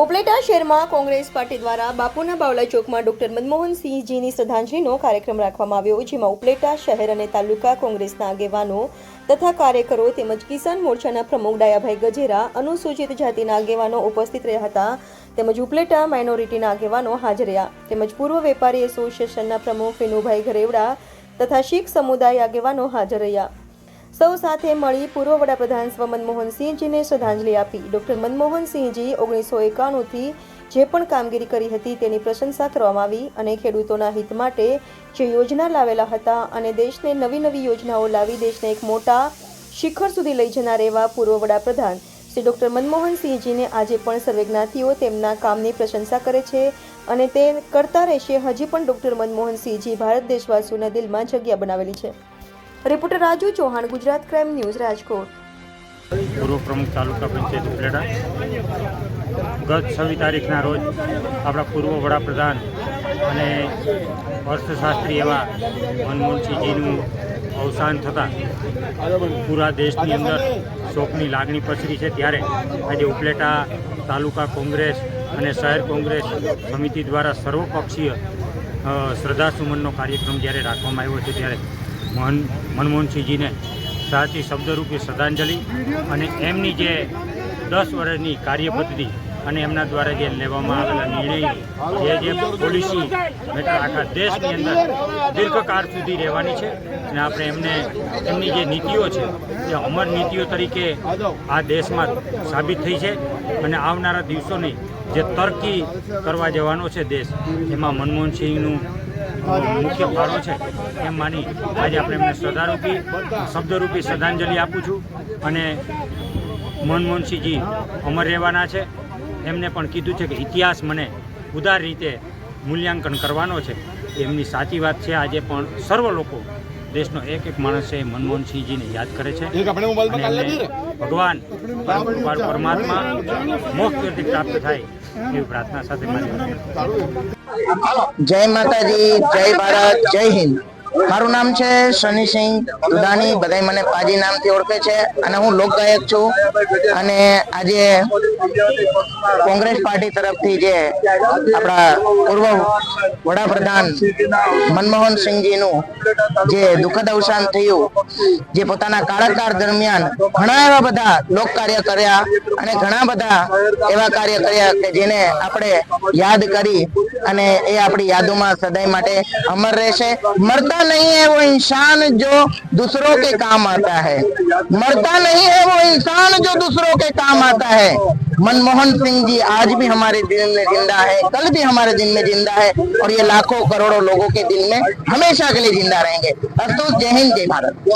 ઉપલેટા શહેરમાં કોંગ્રેસ પાર્ટી દ્વારા બાપુના બાવલા ચોકમાં ડોક્ટર મનમોહનસિંહજીની શ્રદ્ધાંજલિનો કાર્યક્રમ રાખવામાં આવ્યો, જેમાં ઉપલેટા શહેર અને તાલુકા કોંગ્રેસના આગેવાનો તથા કાર્યકરો તેમજ કિસાન મોરચાના પ્રમુખ ડાયાભાઈ ગજેરા, અનુસૂચિત જાતિના આગેવાનો ઉપસ્થિત રહ્યા હતા. તેમજ ઉપલેટા માઇનોરિટીના આગેવાનો હાજર રહ્યા. તેમજ પૂર્વ વેપારી એસોસિએશનના પ્રમુખ વિનુભાઈ ઘરેવડા તથા શીખ સમુદાય આગેવાનો હાજર રહ્યા. સૌ સાથે મળી પૂર્વ વડાપ્રધાન સ્વ મનમોહનસિંહજીને શ્રદ્ધાંજલિ આપી. ડૉક્ટર મનમોહનસિંહજી ઓગણીસો એકાણુંથી જે પણ કામગીરી કરી હતી તેની પ્રશંસા કરવામાં આવી અને ખેડૂતોના હિત માટે જે યોજના લાવેલા હતા અને દેશને નવી નવી યોજનાઓ લાવી દેશને એક મોટા શિખર સુધી લઈ જનાર એવા પૂર્વ વડાપ્રધાન શ્રી ડૉક્ટર મનમોહનસિંહજીને આજે પણ સર્વજ્ઞાતિઓ તેમના કામની પ્રશંસા કરે છે અને તે કરતા રહેશે. હજી પણ ડૉક્ટર મનમોહનસિંહજી ભારત દેશવાસીઓના દિલમાં જગ્યા બનાવેલી છે. Reporter Raju Chauhan, Gujarat crime news, Rajkot. પૂર્વ પ્રમુખ તાલુકા પંચાયત ઉપલેટા. ગત છવ્વીસ તારીખના રોજ આપણા પૂર્વ વડાપ્રધાન અને અર્થશાસ્ત્રી એવા મનમોહનસિંહજીનું અવસાન થતાં પૂરા દેશની અંદર શોકની લાગણી પસરી છે. ત્યારે આજે ઉપલેટા તાલુકા કોંગ્રેસ અને શહેર કોંગ્રેસ સમિતિ દ્વારા સર્વપક્ષીય શ્રદ્ધાસુમનનો કાર્યક્રમ જ્યારે રાખવામાં આવ્યો છે, ત્યારે મન મનમોહનસિંહજીને સાચી શબ્દરૂપી શ્રદ્ધાંજલિ અને એમની જે દસ વર્ષની કાર્યપદ્ધતિ અને એમના દ્વારા જે લેવામાં આવેલા નિર્ણય, જે જે પોલિસી આખા દેશની અંદર દીર્ઘકાળ સુધી રહેવાની છે અને આપણે એમને, એમની જે નીતિઓ છે, એ અમર નીતિઓ તરીકે આ દેશમાં સાબિત થઈ છે અને આવનારા દિવસોની જે તરકી કરવા જવાનો છે દેશ, એમાં મનમોહનસિંહનું મુખ્ય ફાળો છે એમ માની આજે આપણે એમને શ્રદ્ધારૂપી શબ્દરૂપી શ્રદ્ધાંજલિ આપું છું અને મનમોહનસિંહજી અમર રહેવાના છે. એમને પણ કીધું છે કે ઇતિહાસ મને ઉદાર રીતે મૂલ્યાંકન કરવાનો છે. એમની સાચી વાત છે આજે પણ સર્વ લોકો દેશનો એક એક માણસ છે મનમોહનસિંહજીને યાદ કરે છે. ભગવાન પરમાત્મા મોક્ષ પ્રાપ્ત થાય એવી પ્રાર્થના સાથે મારી જય માતાજી જય ભારત જય હિન્દ. મારું નામ છે શનિસિંહ દુધાણી બધા મને પાજી નામથી ઓળખે છે અને હું લોકગાયક છું. અને આજે કોંગ્રેસ પાર્ટી તરફથી જે આપણા પૂર્વ વડાપ્રધાન મનમોહન સિંહજીનું જે દુઃખદ અવસાન થયું, જે પોતાના કાળાકાર દરમિયાન ઘણા એવા બધા લોક કાર્ય કર્યા અને ઘણા બધા એવા કાર્ય કર્યા કે જેને આપણે યાદ કરી અને એ આપણી યાદોમાં સદાય માટે અમર રહેશે. મરતા नहीं है वो इंसान जो दूसरों के काम आता है। मरता नहीं है वो इंसान जो दूसरों के काम आता है। मनमोहन सिंह जी आज भी हमारे दिल में ज़िंदा है, कल भी हमारे दिल में ज़िंदा है और ये लाखों करोड़ों लोगों के दिल में हमेशा के लिए ज़िंदा रहेंगे। अस्तु जय हिंद, जय भारत।